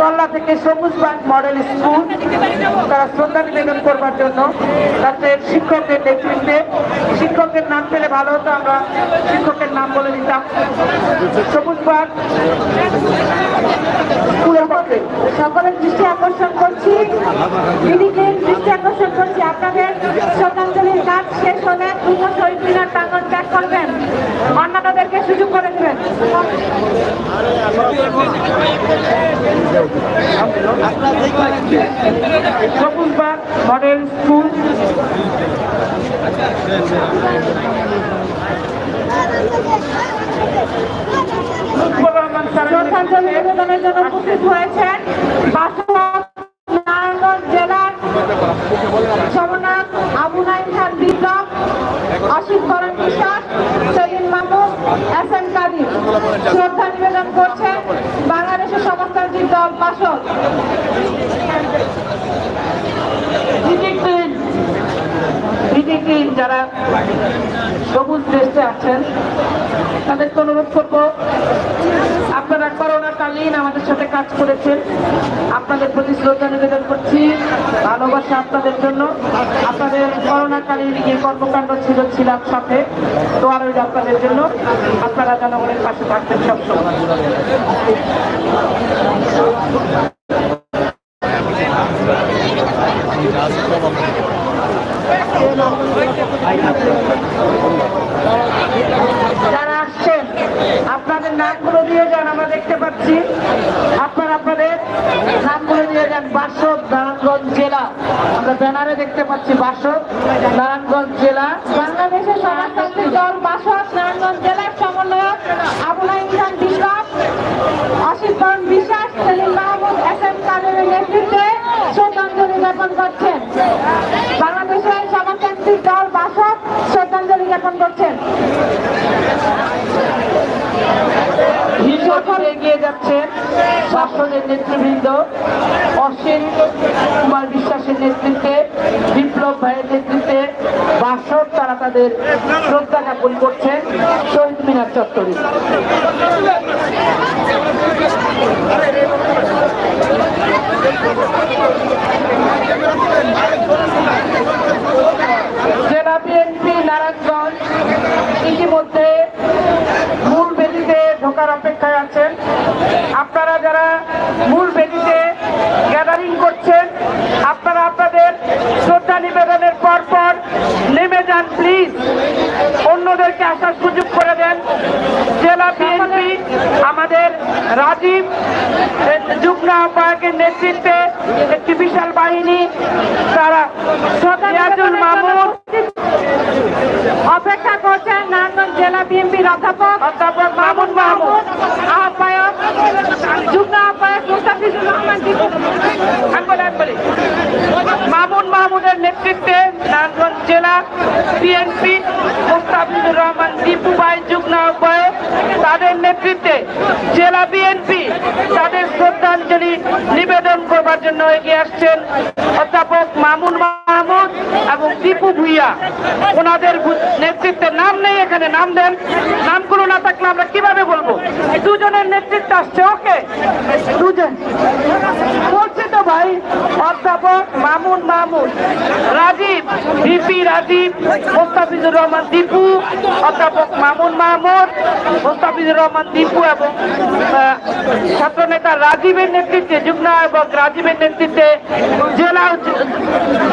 তল্লা থেকে সবুজ bank model school. তারা শ্রদ্ধা নিবেদন করবার জন্য তাদের শিক্ষকের নেতৃত্বে। শিক্ষকের নাম পেলে ভালো হতো, আমরা শিক্ষকের নাম বলে দিতাম। সবুজ ব্যাংক সকলের দৃষ্টি আকর্ষণ করছি। দিদিকে দৃষ্টি আকর্ষণ করছি আপনাদের শ্রদ্ধাঞ্জলির কাজ শেষ হলে দ্রুত শহীদ মিনার প্রাঙ্গণ ত্যাগ করবেন অন্যান্যদেরকে সুযোগ করে দেবেন সবুজ ব্যাংক মডেল স্কুল। জন্য উপস্থিত হয়েছেন। নারায়ণগঞ্জ জেলার সমন্বয়ক আবু নাইম খান বিপ্লব অসিত বরণ বিশ্বাস, সৈয়দ মাহমুদ, এস এম কাদির। শ্রদ্ধা নিবেদন করছেন বাংলাদেশের সমাজতান্ত্রিক দল ভিজিটিং যারা সবুজ দেশে আছেন, তাদেরকে অনুরোধ করব, আপনারা করোনাকালীন আমাদের সাথে কাজ করেছেন। আপনাদের প্রতি শ্রদ্ধা নিবেদন করছি, ভালোবাসা আপনাদের জন্য। আপনাদের করোনাকালীন যে কর্মকাণ্ড ছিল, ছিলাম সাথে। দোয়া রইল আপনাদের জন্য। আপনারা জনগণের পাশে থাকবেন সবসময়। যারা আসছেন, আপনাদের নামগুলো দিয়ে পাচ্ছি আপনারা আপনাদের নামগুলো নিয়ে যান, বাসক, নারায়ণগঞ্জ জেলা। আমরা ব্যানারে দেখতে পাচ্ছি বাসক, নারায়ণগঞ্জ জেলা। বাংলাদেশের সমাজতান্ত্রিক দল বাসক, নারায়ণগঞ্জ জেলার সমন্বয়ক আবু নাইম খান বিশ্বাস অসিত বরণ বিশ্বাস সেলিম মাহমুদ এস এম কাদেরের নেতৃত্বে শ্রদ্ধাঞ্জলি জ্ঞাপন করছেন বাংলাদেশের সমাজতান্ত্রিক দল বাসক শ্রদ্ধাঞ্জলি জ্ঞাপন করছেন হিসেবে এগিয়ে যাচ্ছেন শাসনের নেতৃবৃন্দ অসীম কুমার বিশ্বাসের নেতৃত্বে, বিপ্লব ভাইয়ের নেতৃত্বে বাসক তারা তাদের শ্রদ্ধা জ্ঞাপন করছেন শহীদ মিনার চত্বরে। জেলা বিএনপি, নারায়ণগঞ্জ, ইতিমধ্যে মূল বেদিতে ঢোকার অপেক্ষায় আছেন আপনারা যারা মূল বেদিতে গ্যাদারিং করছেন আপনারা আপনাদের শ্রদ্ধা নিবেদনের পর পর নেমে যান প্লিজ অন্যদেরকে আসার সুযোগ করে দেন। জেলা বিএনপি আমাদের রাজীব যুগ্ম আহ্বায়কের নেতৃত্বে একটি বিশাল বাহিনী তারা মামুন অপেক্ষা করছেন নারায়ণগঞ্জ জেলা বিএনপির অধ্যাপক অধ্যাপক মামুন মাহমুদ আহ্বায়ক যুগ্ম আহ্বায়ক মুস্তাফিজুর রহমান দীপু আকবর আকবরী। মামুন মাহমুদের নেতৃত্বে নারায়ণগঞ্জ জেলা বিএনপি মুস্তাফিজুর রহমান দীপু ভাই, যুগ্ম আহ্বায়ক, তাদের নেতৃত্বে জেলা বিএনপি তাদের শ্রদ্ধাঞ্জলি নিবেদন করবার জন্য এগিয়ে আসছেন অধ্যাপক মামুন মাহমুদ এবং দীপু ভুইয়া। ওনাদের নেতৃত্বে নাম নেই, এখানে নাম দেন। নামগুলো না থাকলে আমরা কীভাবে বলব? দুজনের নেতৃত্ব আসছে, ওকে? দুজন। ভাই অধ্যাপক মামুন মামুন। রাজীব ভিপি রাজীব মোস্তাফিজুর রহমান দীপু অধ্যাপক মামুন মাহমুদ মোস্তাফিজুর রহমান দীপু এবং আহ, ছাত্রনেতা রাজীবের নেতৃত্বে যুগ্ম আহ্বায়ক রাজীবের নেতৃত্বে জেলা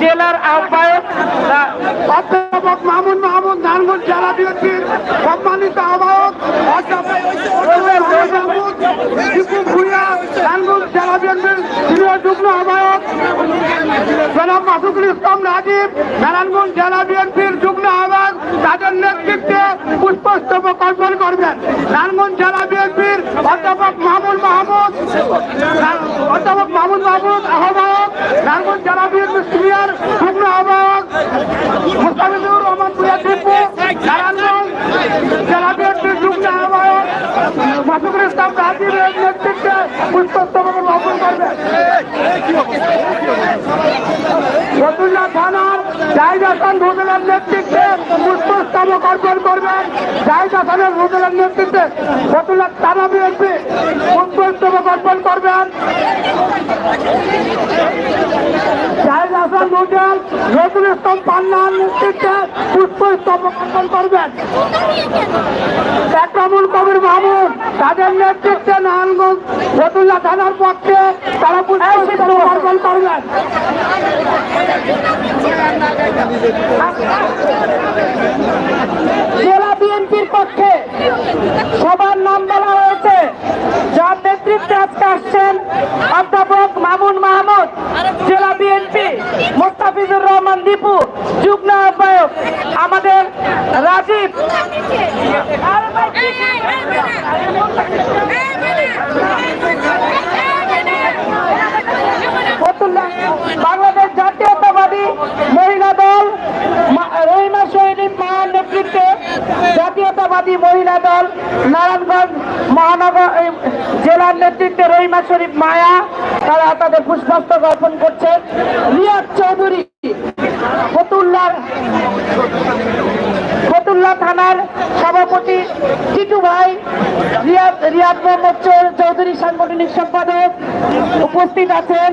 জেলার আহ্বায়ক আহ, অধ্যাপক মামুন মাহমুদ নারায়ণগঞ্জ জেলা বিএনপির সম্মানিত আহ্বায়ক অধ্যাপক দীপু নারায়ণগঞ্জ জেলা বিএনপির যুগ্ম আহ্বায়ক জনাব মাসুকুল ইসলাম রাজীব নারায়ণগঞ্জ জেলা বিএনপির যুগ্ম আহ্বায়ক তাদের নেতৃত্বে পুষ্পস্তবক অর্পণ করবেন। নারায়ণগঞ্জ জেলা বিএনপির অধ্যাপক মামুন মাহমুদ, অধ্যাপক মামুন মাহমুদ আহ্বায়ক নারায়ণগঞ্জ জেলা বিএনপির সিনিয়র যুগ্ম আহ্বায়ক মুস্তাফিজুর রহমান ভুইয়া টিপু নারায়ণগঞ্জ জেলা বিএনপির যুগ্ম আহ্বায়ক মাসুকুল ইসলাম রাজীবের পুষ্পস্তবক অর্পণ করবেন থানার জাহিদ হাসান রুবেলের নেতৃত্বে পুষ্পস্তবক অর্পণ করবেন। জাহিদ হাসানের রুবেলের নেতৃত্বে ফতুল্লা থানা বিএনপি পুষ্পস্তবক অর্পণ করবেন। ইসলাম পান্নার নেতৃত্বে পুষ্পস্তবক অর্পণ করবেন। একরামুল কবির মাহমুদ তাদের নেতৃত্বে নারায়ণগঞ্জ ফতুল্লা থানার পক্ষে তারা পুষ্পস্তবক অর্পণ করবেন জেলা বিএনপির পক্ষে সবার নাম বলা হয়েছে যার নেতৃত্বে আজকে আসছেন অধ্যাপক মামুন মাহমুদ জেলা বিএনপি মোস্তাফিজুর রহমান দীপু, যুগ্ম আহ্বায়ক আমাদের রাজীব। বাংলাদেশ জাতীয়তাবাদী মহিলা দল রহিমা শহীদ মায়ের নেতৃত্বে জাতীয়তাবাদী মহিলা দল, নারায়ণগঞ্জ মহানগর জেলার নেতৃত্বে রহিমা শরীফ মায়া, তারা তাদের পুষ্পাস্তক অর্পণ করছেন। রিয়াদ চৌধুরী ফতুল্লার ফতুল্লা থানার সভাপতি টিটু ভাই, রিয়াদ রিয়াদ মোহাম্মদ চৌধুরী সাংগঠনিক সম্পাদক উপস্থিত আছেন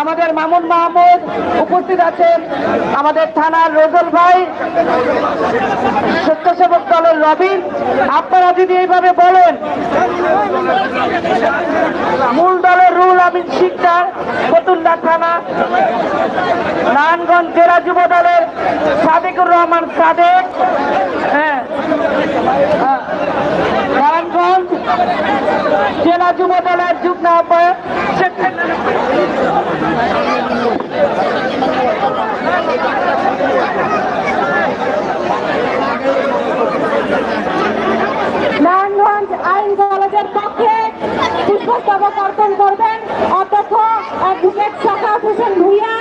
আমাদের মামুন মাহমুদ, উপস্থিত আছেন আমাদের থানার রোজল ভাই, স্বেচ্ছাসেবক দলের রবিন। আপনারা যদি এইভাবে বলেন, মূল দলের রুল আমিন শিকদার, ফতুল্লা থানা, নারায়ণগঞ্জ জেলা যুব দলের সাদেকুর রহমান সাদেক। হ্যাঁ জেলা যুব দলের আহ্বায়ক শেখ নারায়ণগঞ্জ আইন কলেজের পক্ষে পুষ্পস্তবক অর্পণ করবেন। অধ্যক্ষ অ্যাডভোকেট শাখাত হোসেন ভূঁইয়া।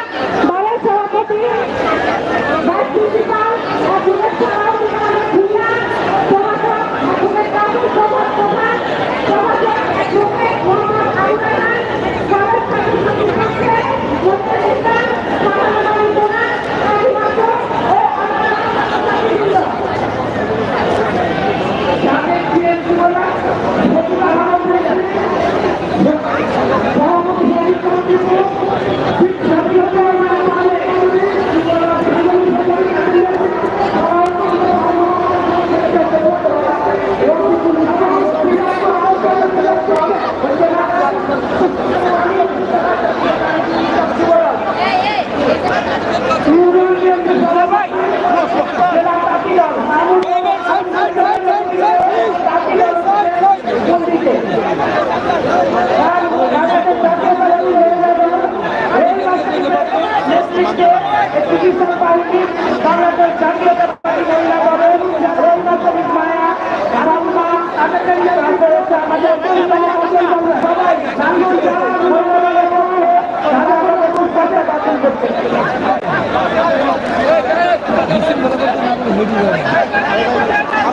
একটি কিষাণ পার্টি বাংলাদেশ মায়া নাঙ্গল জেলা মহিলা দলের পুষ্পাতে বাতিল করছে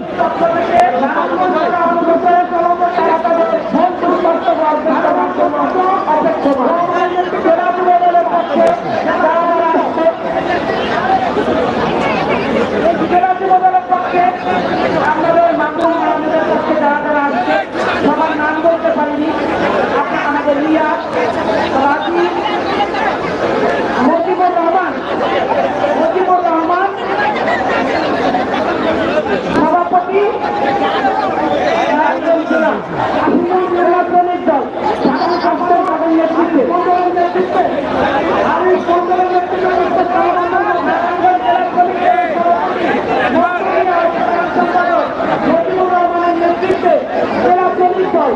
মামা